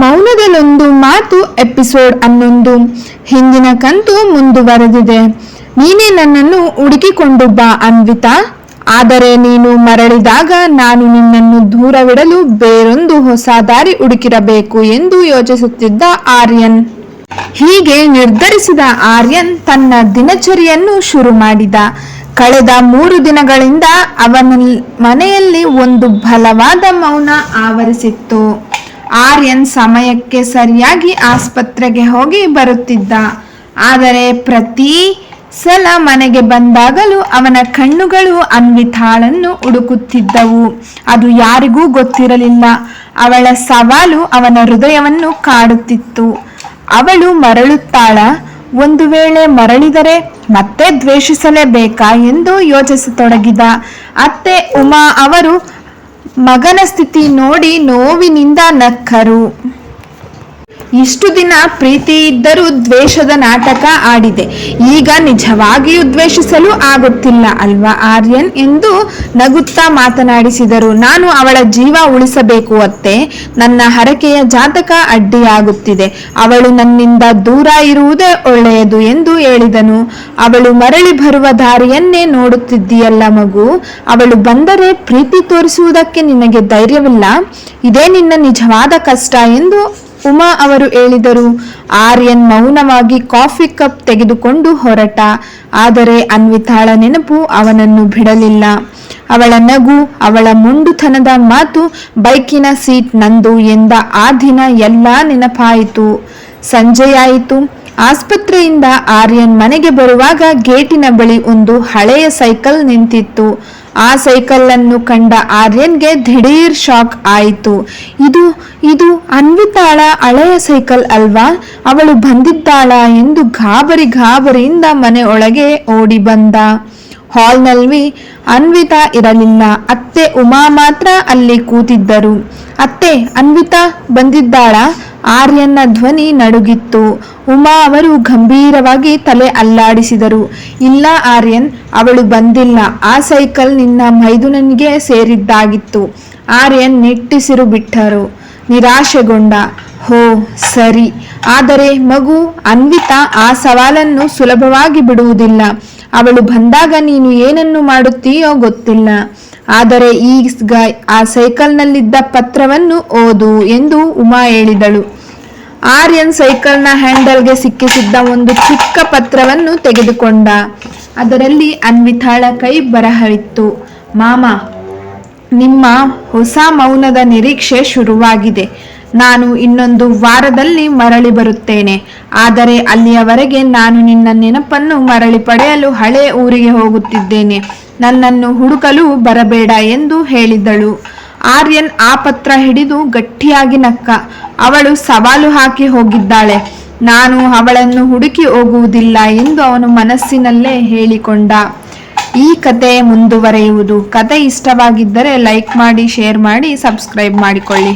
ಮೌನದಲ್ಲೊಂದು ಮಾತು ಎಪಿಸೋಡ್ ಹನ್ನೊಂದು. ಹಿಂದಿನ ಕಂತು ಮುಂದುವರೆದಿದೆ. ನೀನೇ ನನ್ನನ್ನು ಹುಡುಕಿಕೊಂಡು ಬಾ ಅನ್ವಿತಾ. ಆದರೆ ನೀನು ಮರಳಿದಾಗ ನಾನು ನಿನ್ನನ್ನು ದೂರವಿಡಲು ಬೇರೊಂದು ಹೊಸ ದಾರಿ ಹುಡುಕಿರಬೇಕು ಎಂದು ಯೋಚಿಸುತ್ತಿದ್ದ ಆರ್ಯನ್. ಹೀಗೆ ನಿರ್ಧರಿಸಿದ ಆರ್ಯನ್ ತನ್ನ ದಿನಚರಿಯನ್ನು ಶುರು ಮಾಡಿದ. ಕಳೆದ ಮೂರು ದಿನಗಳಿಂದ ಅವನ ಮನೆಯಲ್ಲಿ ಒಂದು ಬಲವಾದ ಮೌನ ಆವರಿಸಿತ್ತು. ಆರ್ಯನ್ ಸಮಯಕ್ಕೆ ಸರಿಯಾಗಿ ಆಸ್ಪತ್ರೆಗೆ ಹೋಗಿ ಬರುತ್ತಿದ್ದ. ಆದರೆ ಪ್ರತಿ ಸಲ ಮನೆಗೆ ಬಂದಾಗಲೂ ಅವನ ಕಣ್ಣುಗಳು ಅನ್ವಿತಾಳನ್ನು ಹುಡುಕುತ್ತಿದ್ದವು. ಅದು ಯಾರಿಗೂ ಗೊತ್ತಿರಲಿಲ್ಲ. ಅವಳ ಸವಾಲು ಅವನ ಹೃದಯವನ್ನು ಕಾಡುತ್ತಿತ್ತು. ಅವಳು ಮರಳುತ್ತಾಳ. ಒಂದು ವೇಳೆ ಮರಳಿದರೆ ಮತ್ತೆ ದ್ವೇಷಿಸಲೇಬೇಕಾ ಎಂದು ಯೋಚಿಸತೊಡಗಿದ. ಅತ್ತೆ ಉಮಾ ಅವರು ಮಗನ ಸ್ಥಿತಿ ನೋಡಿ ನೋವಿನಿಂದ ನಕ್ಕರು. ಇಷ್ಟು ದಿನ ಪ್ರೀತಿ ಇದ್ದರೂ ದ್ವೇಷದ ನಾಟಕ ಆಡಿದೆ. ಈಗ ನಿಜವಾಗಿಯೂ ದ್ವೇಷಿಸಲು ಆಗುತ್ತಿಲ್ಲ ಅಲ್ವಾ ಆರ್ಯನ್ ಎಂದು ನಗುತ್ತಾ ಮಾತನಾಡಿಸಿದರು. ನಾನು ಅವಳ ಜೀವ ಉಳಿಸಬೇಕು ಅತ್ತೆ. ನನ್ನ ಹರಕೆಯ ಜಾತಕ ಅಡ್ಡಿಯಾಗುತ್ತಿದೆ. ಅವಳು ನನ್ನಿಂದ ದೂರ ಇರುವುದೇ ಒಳ್ಳೆಯದು ಎಂದು ಹೇಳಿದನು. ಅವಳು ಮರಳಿ ಬರುವ ದಾರಿಯನ್ನೇ ನೋಡುತ್ತಿದ್ದೀಯಲ್ಲ ಮಗು. ಅವಳು ಬಂದರೆ ಪ್ರೀತಿ ತೋರಿಸುವುದಕ್ಕೆ ನಿನಗೆ ಧೈರ್ಯವಿಲ್ಲ. ಇದೇ ನಿನ್ನ ನಿಜವಾದ ಕಷ್ಟ ಎಂದು ಉಮಾ ಅವರು ಹೇಳಿದರು, ಆರ್ಯನ್ ಮೌನವಾಗಿ ಕಾಫಿ ಕಪ್ ತೆಗೆದುಕೊಂಡು ಹೊರಟ. ಆದರೆ ಅನ್ವಿತಾಳ ನೆನಪು ಅವನನ್ನು ಬಿಡಲಿಲ್ಲ. ಅವಳ ನಗು, ಅವಳ ಮುಂಡುತನದ ಮಾತು, ಬೈಕಿನ ಸೀಟ್ ನಂದು ಎಂದ ಆ ದಿನ ಎಲ್ಲ ನೆನಪಾಯಿತು. ಸಂಜೆಯಾಯಿತು. ಆಸ್ಪತ್ರೆಯಿಂದ ಆರ್ಯನ್ ಮನೆಗೆ ಬರುವಾಗ ಗೇಟಿನ ಬಳಿ ಒಂದು ಹಳೆಯ ಸೈಕಲ್ ನಿಂತಿತ್ತು. ಆ ಸೈಕಲ್ ಅನ್ನು ಕಂಡ ಆರ್ಯನ್ಗೆ ದಿಢೀರ್ ಶಾಕ್ ಆಯಿತು. ಇದು ಇದು ಅನ್ವಿತಾಳ ಹಳೆಯ ಸೈಕಲ್ ಅಲ್ವಾ? ಅವಳು ಬಂದಿದ್ದಾಳ ಎಂದು ಗಾಬರಿ ಗಾಬರಿಯಿಂದ ಮನೆ ಒಳಗೆ ಓಡಿ ಬಂದ. ಹಾಲ್ನಲ್ಲಿ ಅನ್ವಿತಾ ಇರಲಿಲ್ಲ. ಅತ್ತೆ ಉಮಾ ಮಾತ್ರ ಅಲ್ಲಿ ಕೂತಿದ್ದರು. ಅತ್ತೆ, ಅನ್ವಿತಾ ಬಂದಿದ್ದಾಳ? ಆರ್ಯನ್ನ ಧ್ವನಿ ನಡುಗಿತ್ತು. ಉಮಾ ಅವರು ಗಂಭೀರವಾಗಿ ತಲೆ ಅಲ್ಲಾಡಿಸಿದರು. ಇಲ್ಲ ಆರ್ಯನ್, ಅವಳು ಬಂದಿಲ್ಲ. ಆ ಸೈಕಲ್ ನಿನ್ನ ಮೈದುನನಿಗೆ ಸೇರಿದ್ದಾಗಿತ್ತು. ಆರ್ಯನ್ ನಿಟ್ಟಿಸಿರು ಬಿಟ್ಟರು. ನಿರಾಶೆಗೊಂಡ ಹೋ, ಸರಿ. ಆದರೆ ಮಗು ಅನ್ವಿತಾ ಆ ಸವಾಲನ್ನು ಸುಲಭವಾಗಿ ಬಿಡುವುದಿಲ್ಲ. ಅವಳು ಬಂದಾಗ ನೀನು ಏನನ್ನು ಮಾಡುತ್ತೀಯೋ ಗೊತ್ತಿಲ್ಲ. ಆದರೆ ಈಗ ಆ ಸೈಕಲ್ನಲ್ಲಿದ್ದ ಪತ್ರವನ್ನು ಓದು ಎಂದು ಉಮಾ ಹೇಳಿದಳು. ಆರ್ಯನ್ ಸೈಕಲ್ನ ಹ್ಯಾಂಡಲ್ಗೆ ಸಿಕ್ಕಿಸಿದ್ದ ಒಂದು ಚಿಕ್ಕ ಪತ್ರವನ್ನು ತೆಗೆದುಕೊಂಡ. ಅದರಲ್ಲಿ ಅನ್ವಿತಾಳ ಕೈ ಬರಹವಿತ್ತು. ಮಾಮ, ನಿಮ್ಮ ಹೊಸ ಮೌನದ ನಿರೀಕ್ಷೆ ಶುರುವಾಗಿದೆ. ನಾನು ಇನ್ನೊಂದು ವಾರದಲ್ಲಿ ಮರಳಿ ಬರುತ್ತೇನೆ. ಆದರೆ ಅಲ್ಲಿಯವರೆಗೆ ನಾನು ನಿನ್ನ ನೆನಪನ್ನು ಮರಳಿ ಪಡೆಯಲು ಹಳೆ ಊರಿಗೆ ಹೋಗುತ್ತಿದ್ದೇನೆ. ನನ್ನನ್ನು ಹುಡುಕಲು ಬರಬೇಡ ಎಂದು ಹೇಳಿದಳು. ಆರ್ಯನ್ ಆ ಪತ್ರ ಹಿಡಿದು ಗಟ್ಟಿಯಾಗಿ ನಕ್ಕ. ಅವಳು ಸವಾಲು ಹಾಕಿ ಹೋಗಿದ್ದಾಳೆ. ನಾನು ಅವಳನ್ನು ಹುಡುಕಿ ಹೋಗುವುದಿಲ್ಲ ಎಂದು ಅವನು ಮನಸ್ಸಿನಲ್ಲೇ ಹೇಳಿಕೊಂಡ. ಈ ಕತೆ ಮುಂದುವರೆಯುವುದು. ಕತೆ ಇಷ್ಟವಾಗಿದ್ದರೆ ಲೈಕ್ ಮಾಡಿ, ಶೇರ್ ಮಾಡಿ, ಸಬ್ಸ್ಕ್ರೈಬ್ ಮಾಡಿಕೊಳ್ಳಿ.